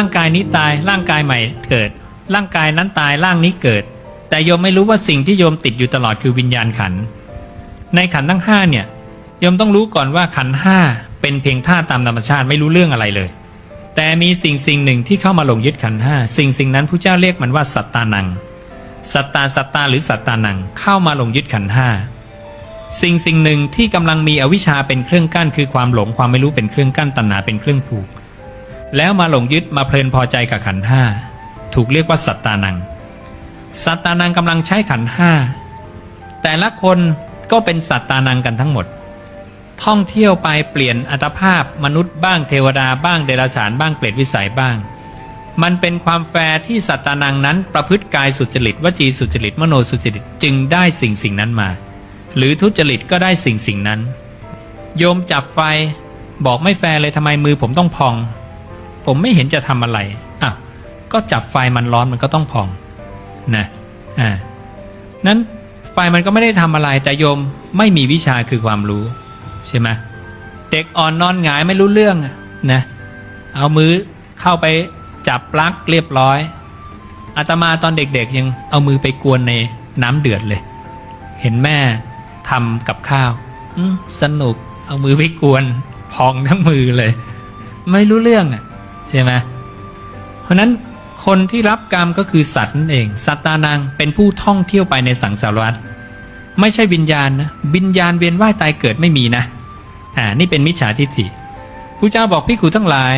ร่างกายนี้ตายร่างกายใหม่เกิด ร่างกายนั้นตายร่างนี้เกิด แต่โยมไม่รู้ว่าสิ่งที่โยมติดอยู่ตลอดคือวิญญาณขัน ในขันทั้งห้าเนี่ยโยมต้องรู้ก่อนว่าขันห้าเป็นเพียงธาตุตามธรรมชาติไม่รู้เรื่องอะไรเลย แต่มีสิ่งสิ่งหนึ่งที่เข้ามาหลงยึดขันห้าสิ่งสิ่งนั้นพระเจ้าเรียกมันว่าสัตตานัง สัตตาสัตตาหรือสัตตานังเข้ามาหลงยึดขันห้าสิ่งสิ่งหนึ่งที่กำลังมีอวิชชาเป็นเครื่องกั้นคือความหลงความไม่รู้เป็นเครื่องกั้นตัณหาเป็นเครื่องผูก แล้วมาหลงยึดมาเพลินพอใจกับขันห้าถูกเรียกว่าสัตตานัง สัตตานังกำลังใช้ขันห้าแต่ละคนก็เป็นสัตตานังกันทั้งหมด ท่องเที่ยวไปเปลี่ยนอัตภาพมนุษย์บ้างเทวดาบ้างเดรัจฉานบ้างเปรตวิสัยบ้าง มันเป็นความแฟร์ที่สัตตานังนั้นประพฤติกายสุจริตวจีสุจริตมโนสุจริตจึงได้สิ่งสิ่งนั้นมา หรือทุจริตก็ได้สิ่งสิ่งนั้น โยมจับไฟบอกไม่แฟร์เลยทำไมมือผมต้องพอง ผมไม่เห็นจะทำอะไรอะก็จับไฟมันร้อนมันก็ต้องพองนะอ่านั้นไฟมันก็ไม่ได้ทำอะไรแต่โยมไม่มีวิชาคือความรู้ใช่ไหมเด็กอ่อนนอนหงายไม่รู้เรื่องนะเอามือเข้าไปจับปลั๊กเรียบร้อยอาตมาตอนเด็กๆ ยังเอามือไปกวนในน้ำเดือดเลย เห็นแม่ทำกับข้าวสนุกเอามือไปกวนพองทั้งมือเลย ไม่รู้เรื่องอะ ใช่ไหมเพราะนั้นคนที่รับกรรมก็คือสัตว์นั่นเอง สัตตานังเป็นผู้ท่องเที่ยวไปในสังสารวัฏไม่ใช่วิญญาณนะวิญญาณเวียนว่ายตายเกิดไม่มีนะอ่านี่เป็นมิจฉาทิฏฐิพระเจ้าบอกพิขุทั้งหลาย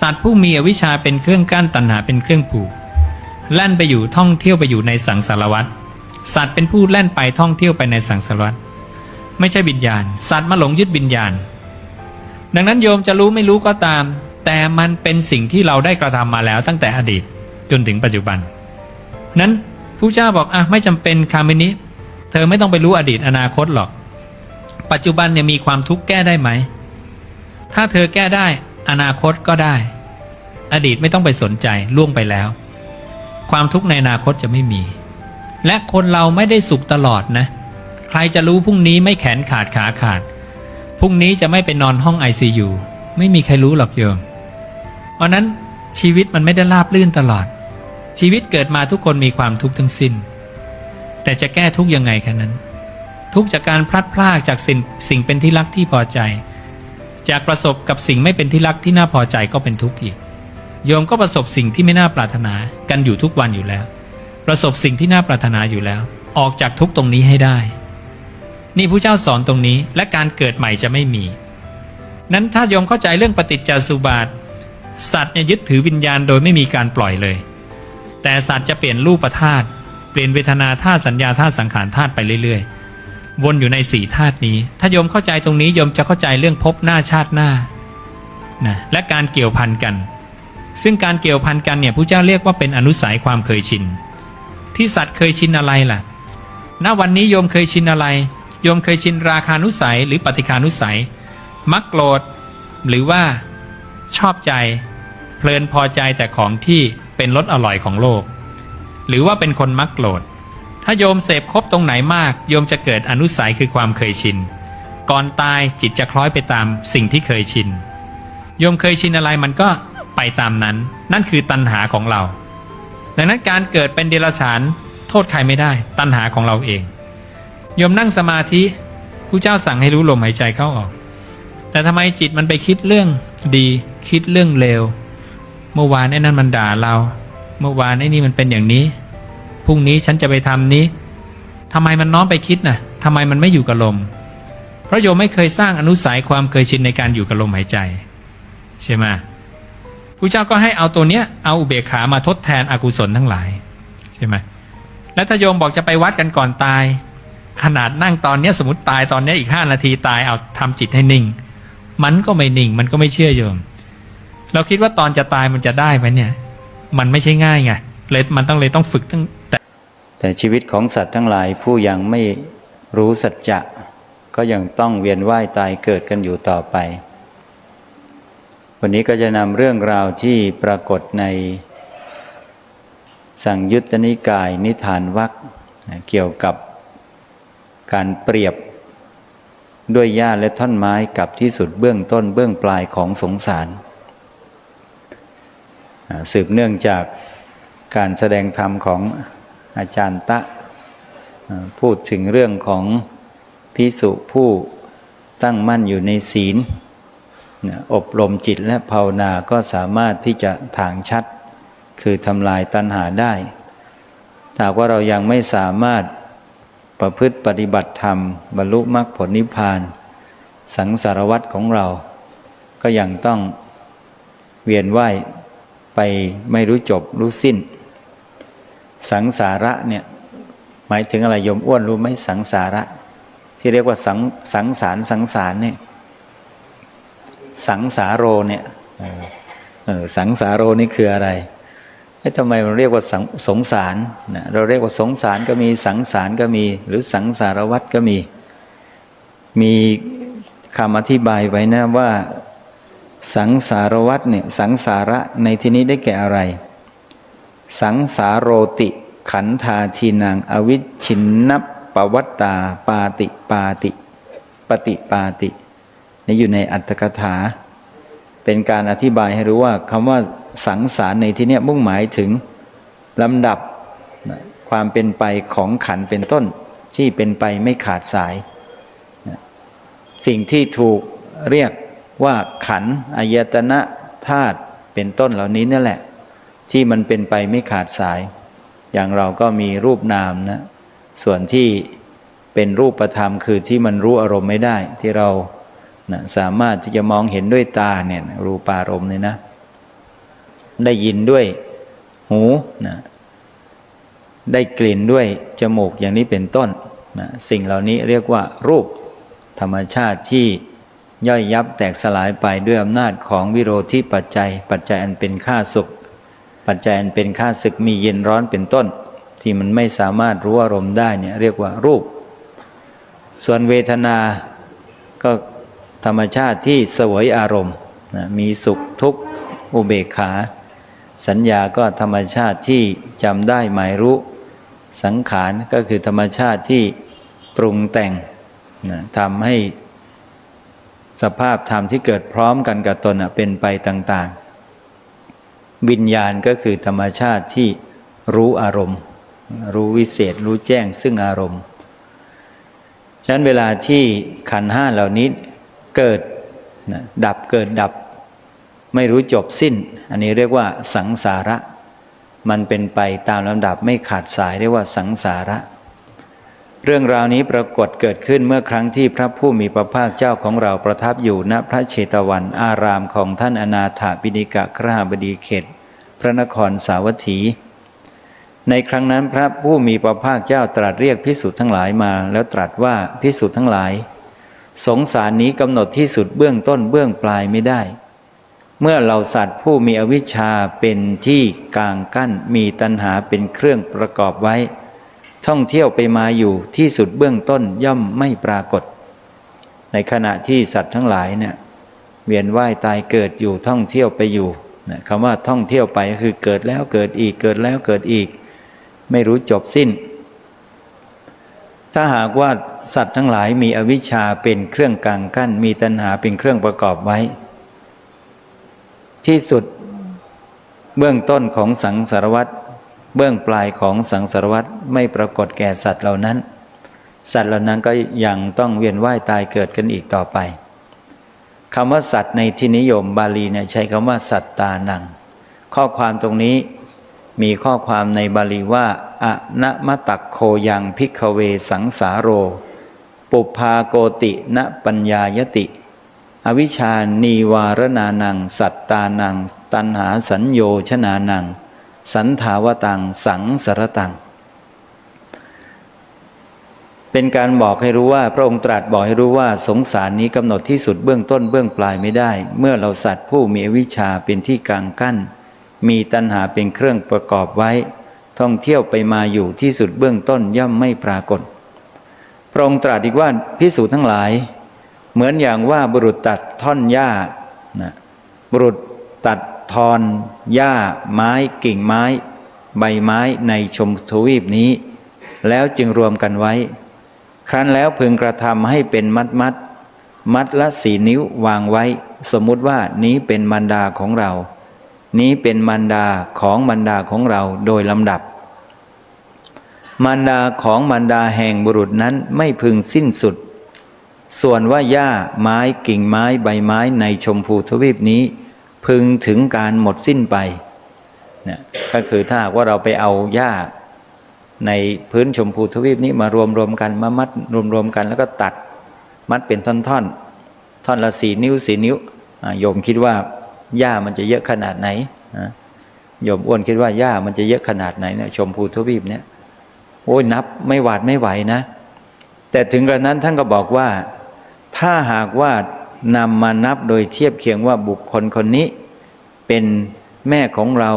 สัตว์ผู้มีอวิชชาเป็นเครื่องกั้นตัณหาเป็นเครื่องผูกแล่นไปอยู่ท่องเที่ยวไปอยู่ในสังสารวัฏสัตว์เป็นผู้แล่นไปท่องเที่ยวไปในสังสารวัฏไม่ใช่วิญญาณ สัตว์มาหลงยึดวิญญาณ ดังนั้นโยมจะรู้ไม่รู้ก็ตาม แต่มันเป็นสิ่งที่เราได้กระทำมาแล้วตั้งแต่อดีตจนถึงปัจจุบัน นั้นผู้เจ้าบอกอะไม่จำเป็นคามินิเธอไม่ต้องไปรู้อดีตอนาคตหรอก ปัจจุบันเนี่ยมีความทุกข์แก้ได้ไหม ถ้าเธอแก้ได้อนาคตก็ได้ อดีตไม่ต้องไปสนใจล่วงไปแล้ว ความทุกข์ในอนาคตจะไม่มี และคนเราไม่ได้สุขตลอดนะ ใครจะรู้พรุ่งนี้ไม่แขนขาดขาขาดพรุ่งนี้จะไม่ไปนอนห้อง ICU ไม่มีใครรู้หรอกโยม ราะนั้นชีวิตมันไม่ได้ราบลื่นตลอด ชีวิตเกิดมาทุกคนมีความทุกข์ทั้งสิ้น แต่จะแก้ทุกข์ยังไงแค่นั้น ทุกจากการพลัดพรากจากสิ่งสิ่งเป็นที่รักที่พอใจ จากประสบกับสิ่งไม่เป็นที่รักที่น่าพอใจก็เป็นทุกข์อีก โยมก็ประสบสิ่งที่ไม่น่าปรารถนากันอยู่ทุกวันอยู่แล้ว ประสบสิ่งที่น่าปรารถนาอยู่แล้ว ออกจากทุกตรงนี้ให้ได้ นี่ผู้เจ้าสอนตรงนี้และการเกิดใหม่จะไม่มี นั้นถ้าโยมเข้าใจเรื่องปฏิจจสุบาท สัตว์เนี่ยยึดถือวิญญาณโดยไม่มีการปล่อยเลย แต่สัตว์จะเปลี่ยนรูปธาตุเปลี่ยนเวทนาธาตุสัญญาธาตุสังขารธาตุไปเรื่อยๆ วนอยู่ในสี่ธาตุนี้ ถ้าโยมเข้าใจตรงนี้โยมจะเข้าใจเรื่องภพหน้าชาติหน้านะและการเกี่ยวพันกัน ซึ่งการเกี่ยวพันกันเนี่ยผู้เจ้าเรียกว่าเป็นอนุสัยความเคยชิน ที่สัตว์เคยชินอะไรล่ะ ณวันนี้โยมเคยชินอะไร โยมเคยชินราคานุสัยหรือปฏิคานุสัย มักโกรธหรือว่า ชอบใจ เพลินพอใจแต่ของที่เป็นรสอร่อยของโลก หรือว่าเป็นคนมักโกรธถ้าโยมเสพครบตรงไหนมาก โยมจะเกิดอนุสัยคือความเคยชิน ก่อนตายจิตจะคล้อยไปตามสิ่งที่เคยชิน โยมเคยชินอะไรมันก็ไปตามนั้น นั่นคือตัณหาของเรา ดังนั้นการเกิดเป็นเดรัจฉานโทษใครไม่ได้ ตัณหาของเราเองโยมนั่งสมาธิผู้เจ้าสั่งให้รู้ลมหายใจเข้าออก แต่ทำไมจิตมันไปคิดเรื่องดี คิดเรื่องเลวเมื่อวานไอ้นั่นมันด่าเรา เมื่อวานไอ้นี่มันเป็นอย่างนี้พรุ่งนี้ฉันจะไปทำนี้ทำไมมันน้อมไปคิดนะ่ะทำไมมันไม่อยู่กับลม เพราะโยมไม่เคยสร้างอนุสัยความเคยชินในการอยู่กับลมหายใจ ใช่ไหมผู้เจ้าก็ให้เอาตัวเนี้ยเอาอุเบกขามาทดแทนอกุศลทั้งหลาย ใช่ไหมแล้วถ้าโยมบอกจะไปวัดกันก่อนตาย ขนาดนั่งตอนเนี้ยสมมติตายตอนเนี้ยอีกห้านาทีตายเอาทำจิตให้นิ่ง มันก็ไม่นิ่ง มันก็ไม่เชื่อโยม เราคิดว่าตอนจะตายมันจะได้ไหมเนี่ย มันไม่ใช่ง่ายไงเลยมันต้องเลยต้องฝึกตั้งแต่ แต่ชีวิตของสัตว์ทั้งหลายผู้ยังไม่รู้สัจจะก็ยังต้องเวียนว่ายตายเกิดกันอยู่ต่อไป วันนี้ก็จะนำเรื่องราวที่ปรากฏใน สังยุตตนิกายนิทานวักเกี่ยวกับการเปรียบด้วยหญ้าและท่อนไม้กับที่สุดเบื้องต้นเบื้องปลายของสงสาร สืบเนื่องจากการแสดงธรรมของอาจารย์ตะ พูดถึงเรื่องของพิสุผู้ตั้งมั่นอยู่ในศีล อบรมจิตและภาวนาก็สามารถที่จะถางชัด คือทำลายตัณหาได้ถ้าหากว่าเรายังไม่สามารถประพฤติปฏิบัติธรรม บรรลุมรรคผลนิพพาน สังสารวัตรของเรา ก็ยังต้องเวียนว่าย ไปไม่รู้จบรู้สิ้น สังสาระเนี่ยหมายถึงอะไรโยมอ้วนรู้ไหมสังสาระ ที่เรียกว่าสังสังสารสังสารเนี่ยสังสาโรเนี่ยเออสังสาโรนี่คืออะไรเอ๊ะทำไมเราเรียกว่าสังสงสารนะเราเรียกว่าสงสารก็มีสังสารก็มี หรือสังสารวัตรก็มี มีคำอธิบายไว้นะว่า สังสารวัตเนี่ยสังสาระในที่นี้ได้แก่อะไร สังสารโรติ ขันธาทีนังอวิชชินนปวัตตา ปาติปาติ ปฏิปาตินี่อยู่ในอัตถกถา เป็นการอธิบายให้รู้ว่าคำว่าสังสารในที่นี้มุ่งหมายถึงลำดับความเป็นไปของขันเป็นต้น ที่เป็นไปไม่ขาดสาย สิ่งที่ถูกเรียก ว่าขันอายตนะธาตุเป็นต้นเหล่านี้นั่นแหละ ที่มันเป็นไปไม่ขาดสาย อย่างเราก็มีรูปนามนะส่วนที่เป็นรูปธรรมคือที่มันรู้อารมณ์ไม่ได้ที่เรานะสามารถที่จะมองเห็นด้วยตาเนี่ยรูปารมณ์เนี่ยนะ ได้ยินด้วยหูนะได้กลิ่นด้วยจมูกอย่างนี้เป็นต้นนะสิ่งเหล่านี้เรียกว่ารูปธรรมชาติที่ ย่อยยับแตกสลายไปด้วยอำนาจของวิโรธที่ปัจจัย ปัจจัยอันเป็นค่าสุข ปัจจัยอันเป็นค่าศึกมีเย็นร้อนเป็นต้น ที่มันไม่สามารถรู้อารมณ์ได้เนี่ยเรียกว่ารูป ส่วนเวทนาก็ธรรมชาติที่สวยอารมณ์นะมีสุขทุกข์อุเบกขา สัญญาก็ธรรมชาติที่จำได้หมายรู้ สังขารก็คือธรรมชาติที่ปรุงแต่งนะทำให้ สภาพธรรมที่เกิดพร้อมกันกับตนเป็นไปต่างๆ วิญญาณก็คือธรรมชาติที่รู้อารมณ์ รู้วิเศษ รู้แจ้งซึ่งอารมณ์ฉะนั้นเวลาที่ขันห้าเหล่านี้เกิดดับเกิดดับ ไม่รู้จบสิ้น อันนี้เรียกว่าสังสาระ มันเป็นไปตามลำดับไม่ขาดสายเรียกว่าสังสาระ เรื่องราวนี้ปรากฏเกิดขึ้นเมื่อครั้งที่พระผู้มีพระภาคเจ้าของเราประทับอยู่ณพระเชตวันอารามของท่านอนาถาปิณิกะคราบดีเขต พระนครสาวัตถี ในครั้งนั้นพระผู้มีพระภาคเจ้าตรัสเรียกพิสุทธ์ทั้งหลายมา แล้วตรัสว่าพิสุทธ์ทั้งหลาย สงสารนี้กำหนดที่สุดเบื้องต้นเบื้องปลายไม่ได้ เมื่อเราสัตว์ผู้มีอวิชชาเป็นที่กลางกั้นมีตัณหาเป็นเครื่องประกอบไว้ ท่องเที่ยวไปมาอยู่ที่สุดเบื้องต้นย่อมไม่ปรากฏ ในขณะที่สัตว์ทั้งหลายเนี่ยเวียนว่ายตายเกิดอยู่ท่องเที่ยวไปอยู่นะคำว่าท่องเที่ยวไปก็คือเกิดแล้วเกิดอีกเกิดแล้วเกิดอีก ไม่รู้จบสิ้น ถ้าหากว่าสัตว์ทั้งหลายมีอวิชชาเป็นเครื่องกลางกั้น มีตัณหาเป็นเครื่องประกอบไว้ ที่สุดเบื้องต้นของสังสารวัตร เบื้องปลายของสังสารวัตรไม่ปรากฏแก่สัตว์เหล่านั้น สัตว์เหล่านั้นก็ยังต้องเวียนว่ายตายเกิดกันอีกต่อไปคำว่าสัตว์ในที่นิยมบาลีเนี่ยใช้คำว่าสัตตานัง ข้อความตรงนี้มีข้อความในบาลีว่าอะนะมะตักโคยังพิกเวสังสาโร ปุพาโกติณปัญญายติ อวิชานีวารนานัง สัตตานัง ตันหาสัญโยชนานัง สันถาวตัง สังสรตัง เป็นการบอกให้รู้ว่าพระองค์ตรัสบอกให้รู้ว่าสงสารนี้กำหนดที่สุดเบื้องต้นเบื้องปลายไม่ได้ เมื่อเราสัตว์ผู้มีวิชชาเป็นที่กลางกั้น มีตัณหาเป็นเครื่องประกอบไว้ ท่องเที่ยวไปมาอยู่ที่สุดเบื้องต้นย่อมไม่ปรากฏ พระองค์ตรัสอีกว่าพิสูจน์ทั้งหลาย เหมือนอย่างว่าบุรุษตัดท่อนหญ้านะบุรุษตัด ทอนหญ้า ไม้กิ่งไม้ ใบไม้ในชมทวีปนี้ แล้วจึงรวมกันไว้ ครั้นแล้วพึงกระทำให้เป็นมัดมัดมัดละสีนิ้ววางไว้ สมมุติว่านี้เป็นมารดาของเรา นี้เป็นมารดาของมารดาของเราโดยลำดับมารดาของมารดาแห่งบุรุษนั้นไม่พึงสิ้นสุด ส่วนว่าหญ้าไม้กิ่งไม้ใบไม้ในชมพูทวีปนี้ พึงถึงการหมดสิ้นไปเนี่ยก็คือถ้าว่าเราไปเอาหญ้าในพื้นชมพูทวีปนี้มารวมรวมกันมามัดรวมรวมกันแล้วก็ตัดมัดเป็นท่อนๆท่อนละสี่นิ้วสี่นิ้วโยมคิดว่าหญ้ามันจะเยอะขนาดไหนโยมอ้วนคิดว่าหญ้ามันจะเยอะขนาดไหนเนี่ยชมพูทวีปเนี่ยโอ้ยนับไม่หวาดไม่ไหวนะ แต่ถึงกระนั้นท่านก็บอกว่า ถ้าหากว่า นำมานับโดยเทียบเคียงว่าบุคคลคนนี้ เป็นแม่ของเรา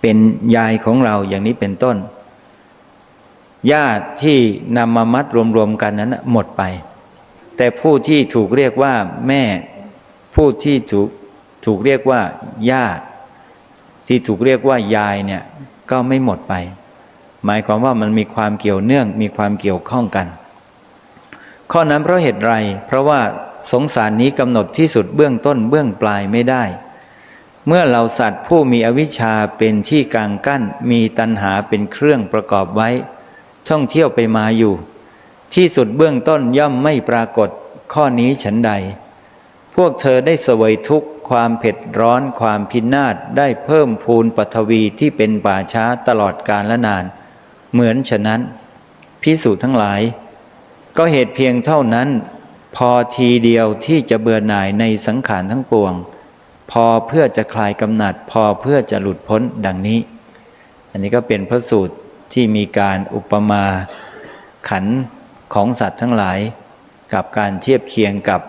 เป็นยายของเราอย่างนี้เป็นต้นญาติที่นำมามัดรวมๆกันนั้นหมดไป แต่ผู้ที่ถูกเรียกว่าแม่ ผู้ที่ถูกถูกเรียกว่าย่าที่ถูกเรียกว่ายายเนี่ยก็ไม่หมดไป หมายความว่ามันมีความเกี่ยวเนื่องมีความเกี่ยวข้องกัน ข้อนั้นเพราะเหตุไร เพราะว่า สงสารนี้กำหนดที่สุดเบื้องต้นเบื้องปลายไม่ได้ เมื่อเราสัตว์ผู้มีอวิชชาเป็นที่กลางกั้น มีตัณหาเป็นเครื่องประกอบไว้ ท่องเที่ยวไปมาอยู่ ที่สุดเบื้องต้นย่อมไม่ปรากฏข้อนี้ฉันใด พวกเธอได้เสวยทุกข์ความเผ็ดร้อนความพินาศได้เพิ่มพูนปัทวีที่เป็นป่าช้าตลอดกาลและนาน เหมือนฉะนั้นพิสูจน์ทั้งหลาย ก็เหตุเพียงเท่านั้น พอทีเดียวที่จะเบื่อหน่ายในสังขารทั้งปวง พอเพื่อจะคลายกำหนัด พอเพื่อจะหลุดพ้นดังนี้ อันนี้ก็เป็นพระสูตรที่มีการอุปมาขันของสัตว์ทั้งหลาย กับการเทียบเคียงกับ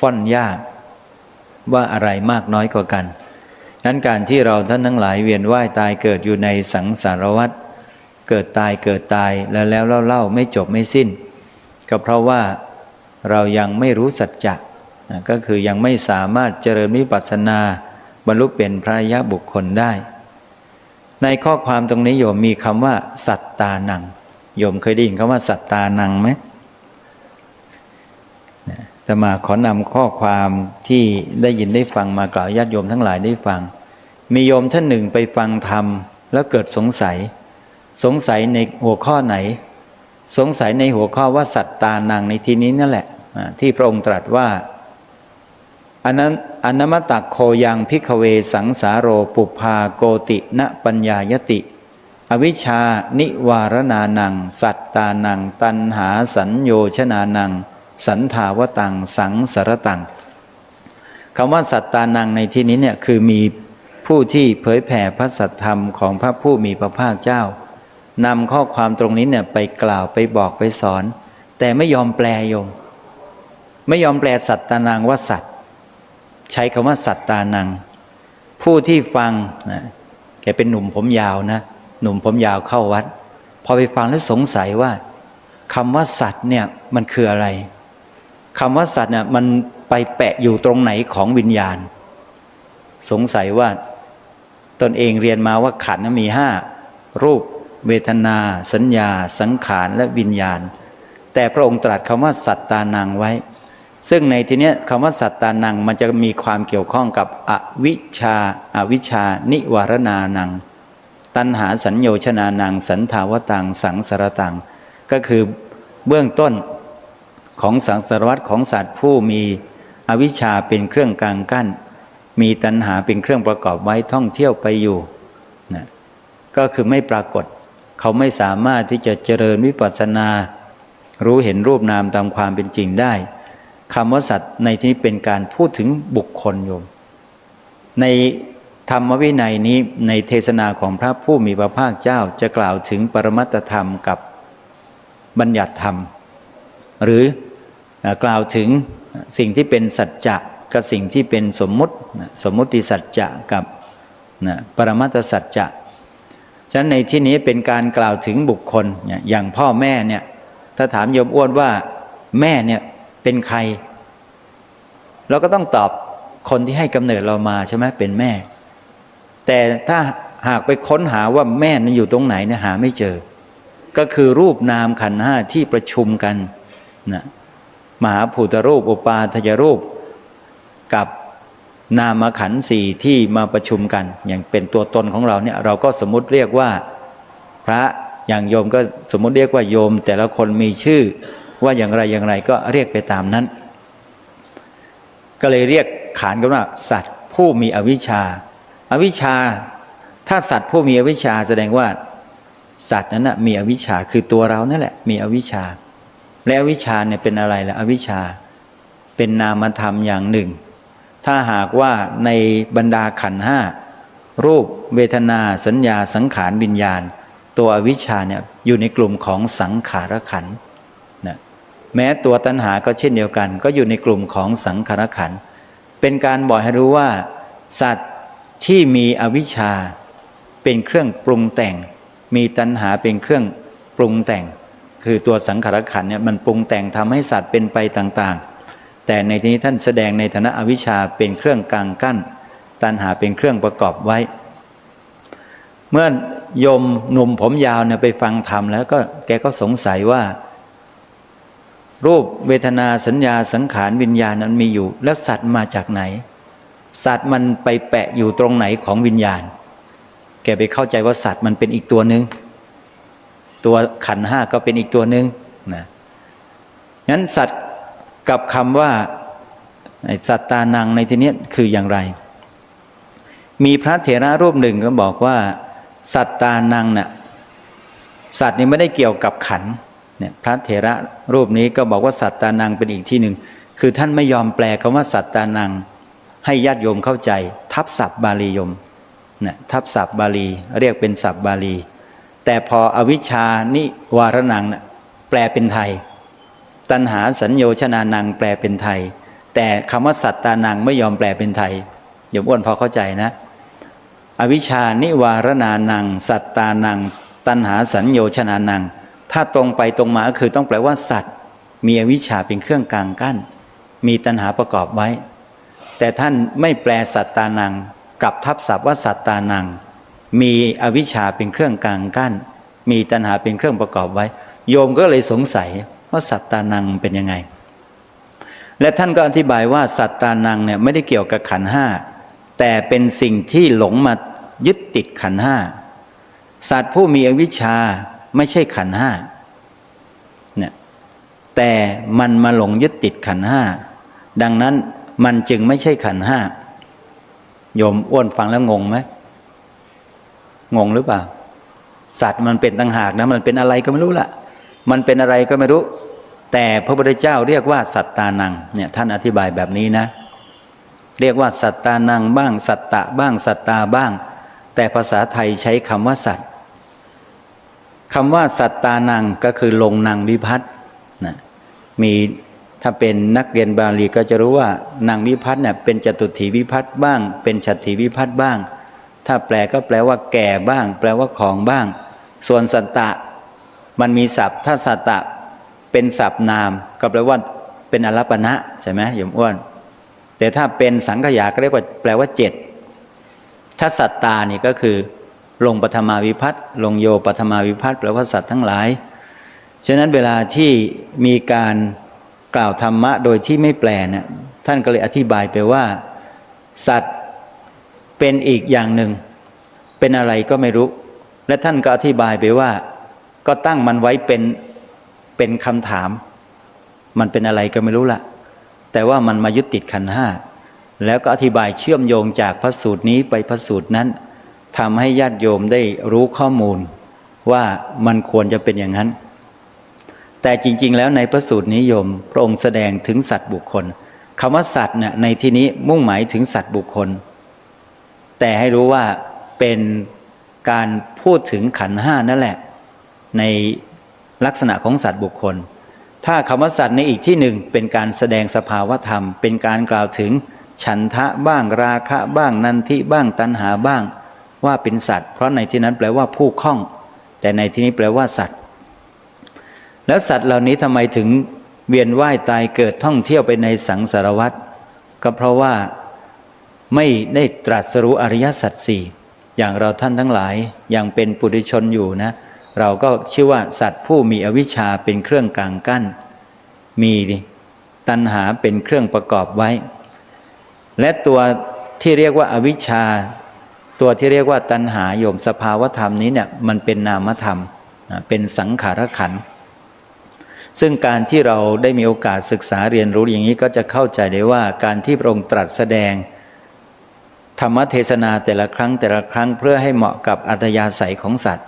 ฟ่อนหญ้าว่าอะไรมากน้อยกว่ากันนั้นการที่เราท่านทั้งหลายเวียนว่ายตายเกิดอยู่ในสังสารวัฏเกิดตายเกิดตายแล้วแล้วเล่าไม่จบไม่สิ้น ก็เพราะว่า เรายังไม่รู้สัจจะนะก็คือยังไม่สามารถเจริญวิปัสสนาบรรลุเป็นพระอริบุคคลได้ ในข้อความตรงนี้โยมมีคำว่า สัตตานัง โยมเคยได้ยินคำว่า สัตตานังไหมนะแต่มาขอนำข้อความที่ได้ยินได้ฟังมากล่าวญาติโยมทั้งหลายได้ฟัง มีโยมท่านหนึ่งไปฟังธรรม แล้วเกิดสงสัย สงสัยในหัวข้อไหน สงสัยในหัวข้อว่าสัตตานังในที่นี้นั่นแหละ ที่พระองค์ตรัสว่าอนันอนนมตักโคยังพิกเวสังสาโรปุพาโกติณปัญญายติ อวิชชานิวารณานัง สัตตานัง ตันหาสัญโยชนานัง สันทาวตัง สังสารตังคำว่าสัตตานังในที่นี้เนี่ยคือมีผู้ที่เผยแผ่พระสัทธรรมของพระผู้มีพระภาคเจ้านำข้อความตรงนี้เนี่ยไปกล่าวไปบอกไปสอน แต่ไม่ยอมแปลโยม ไม่ยอมแปลสัตตานังว่าสัตว์ ใช้คำว่าสัตตานัง ผู้ที่ฟังนะแกเป็นหนุ่มผมยาวนะ หนุ่มผมยาวเข้าวัด พอไปฟังแล้วสงสัยว่าคำว่าสัตว์เนี่ยมันคืออะไรคำว่าสัตว์เนี่ยมันไปแปะอยู่ตรงไหนของวิญญาณ สงสัยว่า ตนเองเรียนมาว่าขันมีห้ารูป เวทนา สัญญา สังขารและวิญญาณ แต่พระองค์ตรัสคำว่าสัตตานังไว้ ซึ่งในที่นี้คำว่าสัตตานังมันจะมีความเกี่ยวข้องกับอวิชาอาวิชา นิวารณานัง ตัณหาสัญโยชนานัง สันทาวตัง สังสารตัง ก็คือเบื้องต้นของสังสารวัฏของสัตว์ผู้มีอวิชชาเป็นเครื่องกลางกั้น มีตัณหาเป็นเครื่องประกอบไว้ท่องเที่ยวไปอยู่นะก็คือไม่ปรากฏ เขาไม่สามารถที่จะเจริญวิปัสสนา รู้เห็นรูปนามตามความเป็นจริงได้ คำว่าสัตว์ในที่นี้เป็นการพูดถึงบุคคลโยม ในธรรมวินัยนี้ในเทศนาของพระผู้มีพระภาคเจ้าจะกล่าวถึงปรมัตธรรมกับบัญญัติธรรม หรือกล่าวถึงสิ่งที่เป็นสัจจะกับสิ่งที่เป็นสมมุติสมมุติสัจจะกับปรมัตสัจจะฉะนั้นในที่นี้เป็นการกล่าวถึงบุคคลอย่างพ่อแม่เนี่ยถ้าถามโยมอ้วนว่าแม่เนี่ย เป็นใคร เราก็ต้องตอบคนที่ให้กำเนิดเรามาใช่ไหมเป็นแม่ แต่ถ้าหากไปค้นหาว่าแม่นั้นอยู่ตรงไหนเนี่ยหาไม่เจอ ก็คือรูปนามขันห้าที่ประชุมกันนะมหาภูตรูปอุปาทยรูป กับนามขันสี่ที่มาประชุมกัน อย่างเป็นตัวตนของเราเนี่ยเราก็สมมติเรียกว่า พระอย่างโยมก็สมมติเรียกว่าโยม แต่ละคนมีชื่อ ว่าอย่างไรอย่างไรก็เรียกไปตามนั้น ก็เลยเรียกขานกันว่า สัตว์ผู้มีอวิชชาอวิชชา ถ้าสัตว์ผู้มีอวิชชาแสดงว่า สัตว์นั้นนะมีอวิชชาคือตัวเรานั่นแหละ มีอวิชชา และอวิชชาเนี่ยเป็นอะไรล่ะอวิชชา เป็นนามธรรมอย่างหนึ่ง ถ้าหากว่าในบรรดาขันห้ารูปเวทนาสัญญาสังขารวิญญาณ ตัวอวิชชาเนี่ยอยู่ในกลุ่มของสังขารขันธ์ แม้ตัวตัณหาก็เช่นเดียวกัน ก็อยู่ในกลุ่มของสังขารขัน เป็นการบอกให้รู้ว่า สัตว์ที่มีอวิชชา เป็นเครื่องปรุงแต่ง มีตัณหาเป็นเครื่องปรุงแต่ง คือตัวสังขารขันเนี่ยมันปรุงแต่งทำให้สัตว์เป็นไปต่างๆ แต่ในที่นี้ท่านแสดงในฐานะอวิชชาเป็นเครื่องกลางกั้น ตัณหาเป็นเครื่องประกอบไว้ เมื่อโยมหนุ่มผมยาวเนี่ยไปฟังธรรมแล้วก็แกก็สงสัยว่า รูปเวทนาสัญญาสังขารวิญญาณนั้นมีอยู่ แล้วสัตว์มาจากไหน สัตว์มันไปแปะอยู่ตรงไหนของวิญญาณ แกไปเข้าใจว่าสัตว์มันเป็นอีกตัวหนึ่งตัวขันห้าก็เป็นอีกตัวหนึ่งนะงั้นสัตว์กับคำว่าสัตตานังในที่นี้คืออย่างไร มีพระเถระรูปหนึ่งก็บอกว่า สัตตานังน่ะสัตว์นี่ไม่ได้เกี่ยวกับขันธ์ เนี่ยพระเถระรูปนี้ก็บอกว่าสัตตานังเป็นอีกที่หนึ่ง คือท่านไม่ยอมแปลคำว่าสัตตานัง ให้ญาติโยมเข้าใจ ทับศัพท์บาลีโยมเนี่ยทับศัพท์บาลีเรียกเป็นศัพท์บาลี แต่พออวิชานิวารนังน่ะแปลเป็นไทย ตัณหาสัญโยชนานังแปลเป็นไทย แต่คำว่าสัตตานังไม่ยอมแปลเป็นไทยโยมอ้วนพอเข้าใจนะ อวิชานิวารณานัง สัตตานัง ตัณหาสัญโยชนานัง ถ้าตรงไปตรงมาก็คือต้องแปลว่าสัตว์ มีอวิชชาเป็นเครื่องกลางกั้น มีตัณหาประกอบไว้ แต่ท่านไม่แปลสัตตานังกลับทับศัพท์ว่าสัตตานัง มีอวิชชาเป็นเครื่องกลางกั้น มีตัณหาเป็นเครื่องประกอบไว้ โยมก็เลยสงสัยว่าสัตตานังเป็นยังไง และท่านก็อธิบายว่าสัตตานังเนี่ยไม่ได้เกี่ยวกับขันห้าแต่เป็นสิ่งที่หลงมายึดติดขันห้าสัตว์ผู้มีอวิชชา ไม่ใช่ขันห้าเนี่ยแต่มันมาหลงยึดติดขันห้าดังนั้นมันจึงไม่ใช่ขันห้าโยมอ้วนฟังแล้วงงไหมงงหรือเปล่า สัตว์มันเป็นต่างหากนะ มันเป็นอะไรก็ไม่รู้ละมันเป็นอะไรก็ไม่รู้ แต่พระพุทธเจ้าเรียกว่าสัตตานังเนี่ยท่านอธิบายแบบนี้นะ เรียกว่าสัตตานังบ้าง สัตตะบ้างสัตตาบ้าง แต่ภาษาไทยใช้คำว่าสัตว์ คำว่าสัตตานังก็คือลงนางวิพัฒน์นะมีถ้าเป็นนักเรียนบาลีก็จะรู้ว่านางวิพัฒน์เนี่ยเป็นจตุถีวิพัฒน์บ้าง เป็นฉัตถีวิพัฒน์บ้าง ถ้าแปลก็แปลว่าแก่บ้าง แปลว่าของบ้าง ส่วนสัตตะ มันมีศัพท์ ถ้าสัตตะเป็นศัพท์นาม ก็แปลว่าเป็นอรปณะใช่ไหมโยมอ้วน แต่ถ้าเป็นสังขยาก็เรียกว่าแปลว่าเจ็ดถ้าสัตตานี่ก็คือ ลงปฐมาวิพัตน์ลงโยปฐมาวิพัตน์แปลว่าสัตว์ทั้งหลาย ฉะนั้นเวลาที่มีการกล่าวธรรมะโดยที่ไม่แปลเนี่ยท่านก็เลยอธิบายไปว่า สัตว์เป็นอีกอย่างหนึ่ง เป็นอะไรก็ไม่รู้ และท่านก็อธิบายไปว่า ก็ตั้งมันไว้เป็นเป็นคำถาม มันเป็นอะไรก็ไม่รู้ละแต่ว่ามันมายึดติดขันห้าแล้วก็อธิบายเชื่อมโยงจากพระสูตรนี้ไปพระสูตรนั้น ทำให้ญาติโยมได้รู้ข้อมูลว่ามันควรจะเป็นอย่างนั้น แต่จริง ๆ แล้วในพระสูตรนี้โยมพระองค์แสดงถึงสัตว์บุคคลคำว่าสัตว์เนี่ยในที่นี้มุ่งหมายถึงสัตว์บุคคล แต่ให้รู้ว่าเป็นการพูดถึงขันห้านั่นแหละ ในลักษณะของสัตว์บุคคล ถ้าคำว่าสัตว์ในอีกที่หนึ่งเป็นการแสดงสภาวธรรม เป็นการกล่าวถึงฉันทะบ้างราคะบ้างนันทิบ้างตัณหาบ้าง ว่าเป็นสัตว์ เพราะในที่นั้นแปลว่าผู้คล้อง แต่ในที่นี้แปลว่าสัตว์ แล้วสัตว์เหล่านี้ทำไมถึงเวียนว่ายตายเกิดท่องเที่ยวไปในสังสารวัฏก็เพราะว่าไม่ได้ตรัสรู้อริยสัจสี่อย่างเราท่านทั้งหลายยังเป็นปุถุชนอยู่นะ เราก็ชื่อว่าสัตว์ผู้มีอวิชชาเป็นเครื่องกลางกั้น มีตัณหาเป็นเครื่องประกอบไว้ และตัวที่เรียกว่าอาวิชชา ตัวที่เรียกว่าตัณหาโยมสภาวธรรมนี้เนี่ยมันเป็นนามธรรมเป็นสังขารขันธ์ซึ่งการที่เราได้มีโอกาสศึกษาเรียนรู้อย่างนี้ก็จะเข้าใจได้ว่าการที่พระองค์ตรัสแสดง ธรรมเทศนาแต่ละครั้งแต่ละครั้งเพื่อให้เหมาะกับอัธยาศัยของสัตว์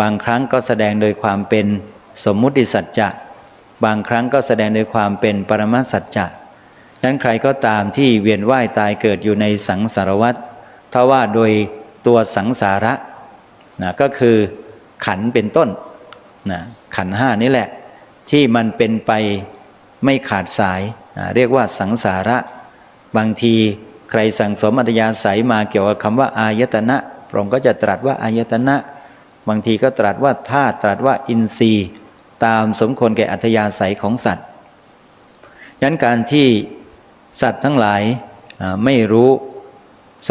บางครั้งก็แสดงโดยความเป็นสมมุติสัจจะ บางครั้งก็แสดงโดยความเป็นปรมัตสัจจะฉะนั้นใครก็ตามที่เวียนว่ายตายเกิดอยู่ในสังสารวัฏ ถ้าว่าโดยตัวสังสาระนะก็คือขันเป็นต้นนะขันห้านี่แหละ ที่มันเป็นไปไม่ขาดสายนะเรียกว่าสังสาระ บางทีใครสั่งสมอัตยาศัยมาเกี่ยวกับคำว่าอายตนะพระองค์ก็จะตรัสว่าอายตนะ บางทีก็ตรัสว่าธาตุตรัสว่าอินทรีย์ ตามสมควรแก่อัธยาศัยของสัตว์ฉะนั้นการที่สัตว์ทั้งหลายไม่รู้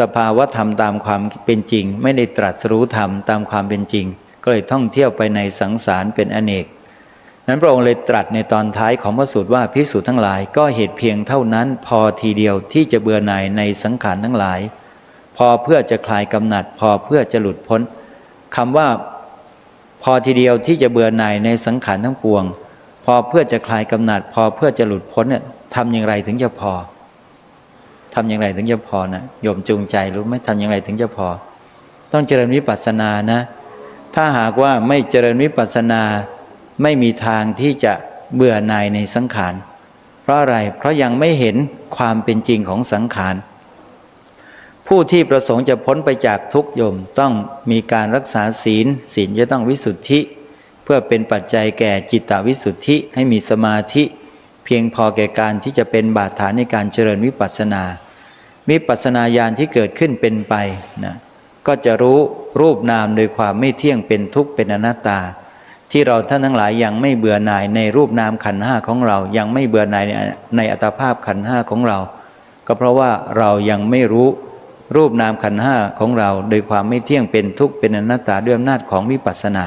สภาวะธรรมตามความเป็นจริง ไม่ได้ตรัสรู้ธรรมตามความเป็นจริง ก็เลยท่องเที่ยวไปในสังสารเป็นอเนก นั้นพระองค์เลยตรัสในตอนท้ายของพระสูตรว่าพิสูจน์ทั้งหลาย ก็เหตุเพียงเท่านั้น พอทีเดียวที่จะเบื่อหน่ายในสังขารทั้งหลาย พอเพื่อจะคลายกำหนัด พอเพื่อจะหลุดพ้นคำว่า พอทีเดียวที่จะเบื่อหน่ายในสังขารทั้งปวง พอเพื่อจะคลายกำหนัด พอเพื่อจะหลุดพ้นเนี่ยทำอย่างไรถึงจะพอ ทำอย่างไรถึงจะพอนะโยมจูงใจรู้ไหมทำอย่างไรถึงจะพอ ต้องเจริญวิปัสสนานะ ถ้าหากว่าไม่เจริญวิปัสสนาไม่มีทางที่จะเบื่อหน่ายในสังขาร เพราะอะไร เพราะยังไม่เห็นความเป็นจริงของสังขาร ผู้ที่ประสงค์จะพ้นไปจากทุกโยมต้องมีการรักษาศีล ศีลจะต้องวิสุทธิ เพื่อเป็นปัจจัยแก่จิตตวิสุทธิให้มีสมาธิ เพียงพอแก่การที่จะเป็นบาดฐานในการเจริญวิปัสสนา วิปัสสนาญาณที่เกิดขึ้นเป็นไปนะก็จะรู้รูปนามโดยความไม่เที่ยงเป็นทุกข์เป็นอนัตตา ที่เราท่านทั้งหลายยังไม่เบื่อหน่ายในรูปนามขันห้าของเรา ยังไม่เบื่อหน่ายในในอัตภาพขันห้าของเรา ก็เพราะว่าเรายังไม่รู้รูปนามขันห้าของเรา โดยความไม่เที่ยงเป็นทุกข์เป็นอนัตตาด้วยอำนาจของวิปัสสนา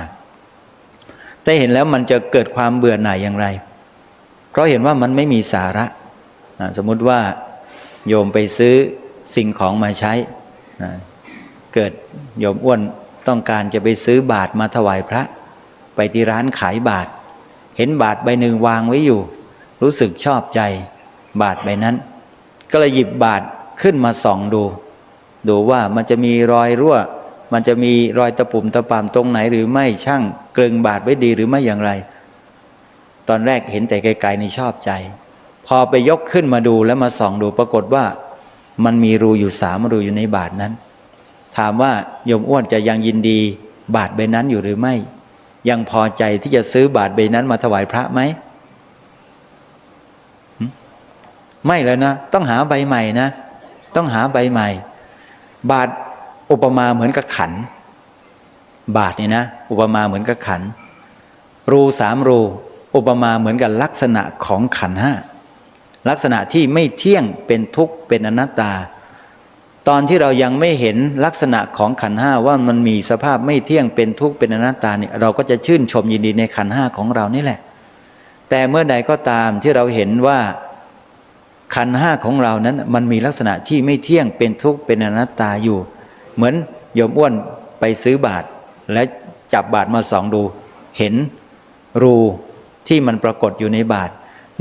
แต่เห็นแล้วมันจะเกิดความเบื่อหน่ายอย่างไร เพราะเห็นว่ามันไม่มีสาระนะสมมุติว่า โยมไปซื้อสิ่งของมาใช้นะเกิดโยมอ้วนต้องการจะไปซื้อบาทมาถวายพระ ไปที่ร้านขายบาท เห็นบาทใบหนึ่งวางไว้อยู่ รู้สึกชอบใจบาทใบนั้น ก็เลยหยิบบาทขึ้นมาส่องดู ดูว่ามันจะมีรอยรั่ว มันจะมีรอยตะปุ่มตะปามตรงไหนหรือไม่ช่างเกลึงบาทไว้ดีหรือไม่อย่างไร ตอนแรกเห็นแต่ไกลๆในชอบใจ พอไปยกขึ้นมาดูแล้วมาส่องดูปรากฏว่า มันมีรูอยู่สามรูอยู่ในบาทนั้น ถามว่าโยมอ้วนจะยังยินดีบาทใบนั้นอยู่หรือไม่ ยังพอใจที่จะซื้อบาทใบนั้นมาถวายพระไหมไม่แล้วนะ ต้องหาใบใหม่นะ ต้องหาใบใหม่ บาทอุปมาเหมือนกับขัน บาทนี่นะ อุปมาเหมือนกับขัน รูสามรู อุปมาเหมือนกับลักษณะของขันห้า ลักษณะที่ไม่เที่ยงเป็นทุกข์เป็นอนัตตา ตอนที่เรายังไม่เห็นลักษณะของขันห้าว่ามันมีสภาพไม่เที่ยงเป็นทุกข์เป็นอนัตตาเนี่ยเราก็จะชื่นชมยินดีในขันห้าของเรานี่แหละ แต่เมื่อใดก็ตามที่เราเห็นว่าขันห้าของเรานั้นมันมีลักษณะที่ไม่เที่ยงเป็นทุกข์เป็นอนัตตาอยู่ เหมือนโยมอ้วนไปซื้อบาท และจับบาทมาส่องดู เห็นรูที่มันปรากฏอยู่ในบาท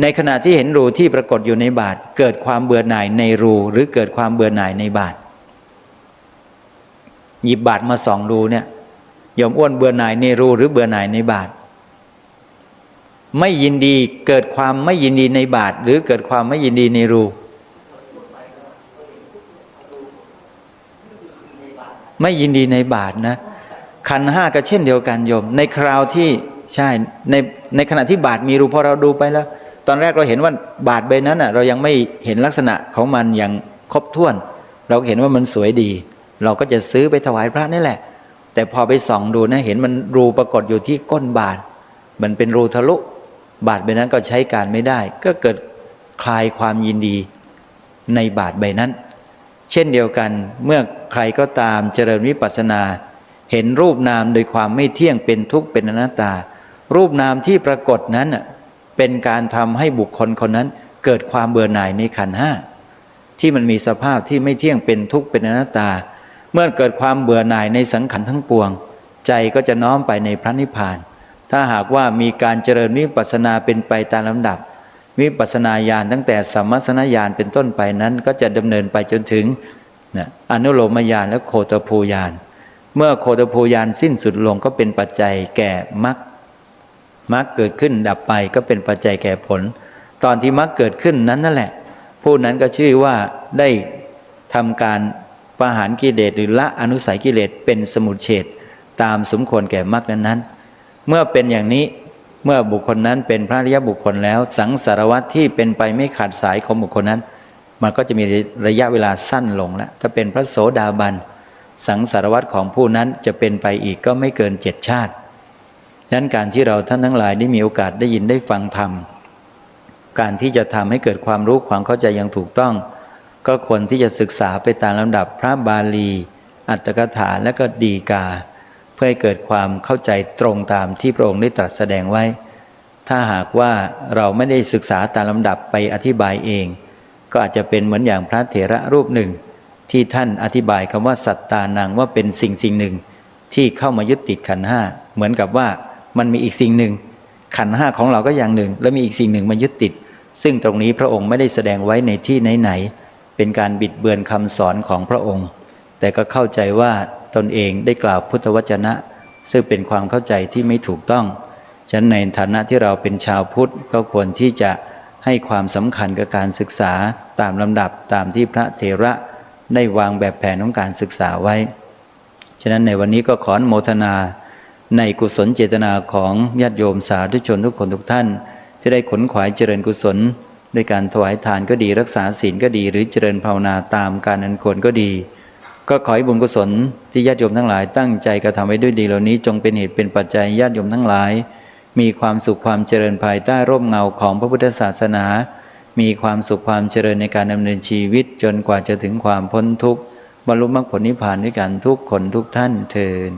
ในขณะที่เห็นรูที่ปรากฏอยู่ในบาทเกิดความเบื่อหน่ายในรูหรือเกิดความเบื่อหน่ายในบาทหยิบบาทมาส่องดูเนี่ยโยมอ้วนเบื่อหน่ายในรูหรือเบื่อหน่ายในบาทไม่ยินดีเกิดความไม่ยินดีในบาทหรือเกิดความไม่ยินดีในรูไม่ยินดีในบาทนะขันห้าก็เช่นเดียวกันโยม ในคราวที่ใช่ในในขณะที่บาทมีรูพอเราดูไปแล้ว ตอนแรกเราเห็นว่าบาทใบนั้นอะเรายังไม่เห็นลักษณะของมันอย่างครบถ้วน เราเห็นว่ามันสวยดี เราก็จะซื้อไปถวายพระนี่แหละ แต่พอไปส่องดูนะเห็นมันรูปรากฏอยู่ที่ก้นบาท มันเป็นรูทะลุ บาทใบนั้นก็ใช้การไม่ได้ ก็เกิดคลายความยินดีในบาทใบนั้น เช่นเดียวกันเมื่อใครก็ตามเจริญวิปัสสนา เห็นรูปนามโดยความไม่เที่ยงเป็นทุกข์เป็นอนัตตา รูปนามที่ปรากฏนั้น เป็นการทำให้บุคคลคนนั้นเกิดความเบื่อหน่ายในขันห้าที่มันมีสภาพที่ไม่เที่ยงเป็นทุกข์เป็นอนัตตา เมื่อเกิดความเบื่อหน่ายในสังขารทั้งปวง ใจก็จะน้อมไปในพระนิพพาน ถ้าหากว่ามีการเจริญวิปัสสนาเป็นไปตามลำดับวิปัสสนาญาณตั้งแต่สัมมัสนญาณเป็นต้นไปนั้น ก็จะดำเนินไปจนถึงนะอนุโลมญาณและโคตภูญาณ เมื่อโคตภูญาณสิ้นสุดลงก็เป็นปัจจัยแก่มรรค มรรคเกิดขึ้นดับไปก็เป็นปัจจัยแก่ผล ตอนที่มรรคเกิดขึ้นนั้นนั่นแหละ ผู้นั้นก็ชื่อว่าได้ทำการประหารกิเลสหรือละอนุสัยกิเลสเป็นสมุทเฉดตามสมควรแก่มรรคนั้นๆ เมื่อเป็นอย่างนี้เมื่อบุคคลนั้นเป็นพระริยบุคคลแล้ว สังสารวัตที่เป็นไปไม่ขาดสายของบุคคลนั้น มันก็จะมีระยะเวลาสั้นลงแล้วถ้าเป็นพระโสดาบัน สังสารวัตของผู้นั้นจะเป็นไปอีกก็ไม่เกินเจ็ดชาติ ฉะนั้นการที่เราท่านทั้งหลายได้มีโอกาสได้ยินได้ฟังธรรมการที่จะทำให้เกิดความรู้ความเข้าใจอย่างถูกต้อง ก็ควรที่จะศึกษาไปตามลำดับพระบาลี อัตถกถาและก็ดีกา เพื่อให้เกิดความเข้าใจตรงตามที่พระองค์ได้ตรัสแสดงไว้ ถ้าหากว่าเราไม่ได้ศึกษาตามลำดับไปอธิบายเอง ก็อาจจะเป็นเหมือนอย่างพระเถระรูปหนึ่ง ที่ท่านอธิบายคำว่าสัตตานังว่าเป็นสิ่งสิ่งหนึ่ง ที่เข้ามายึดติดขันห้าเหมือนกับว่า มันมีอีกสิ่งหนึ่ง ขันห้าของเราก็อย่างหนึ่ง แล้วมีอีกสิ่งหนึ่งมายึดติด ซึ่งตรงนี้พระองค์ไม่ได้แสดงไว้ในที่ไหนๆเป็นการบิดเบือนคำสอนของพระองค์ แต่ก็เข้าใจว่าตนเองได้กล่าวพุทธวจนะ ซึ่งเป็นความเข้าใจที่ไม่ถูกต้องฉะนั้นในฐานะที่เราเป็นชาวพุทธก็ควรที่จะให้ความสำคัญกับการศึกษาตามลำดับตามที่พระเถระได้วางแบบแผนของการศึกษาไว้ ฉะนั้นในวันนี้ก็ขออนุโมทนา ในกุศลเจตนาของญาติโยมสาธุชนทุกคนทุกท่าน ที่ได้ขนขวายเจริญกุศลด้วยการถวายทานก็ดีรักษาศีลก็ดี หรือเจริญภาวนาตามการอันควรก็ดี ก็ขอให้บุญกุศลที่ญาติโยมทั้งหลายตั้งใจกระทำไว้ด้วยดีเหล่านี้จงเป็นเหตุเป็นปัจจัยญาติโยมทั้งหลาย มีความสุขความเจริญภายใต้ร่มเงาของพระพุทธศาสนา มีความสุขความเจริญในการดำเนินชีวิตจนกว่าจะถึงความพ้นทุกข์บรรลุมรรคผลนิพพานด้วยกันทุกคนทุกท่านเทิน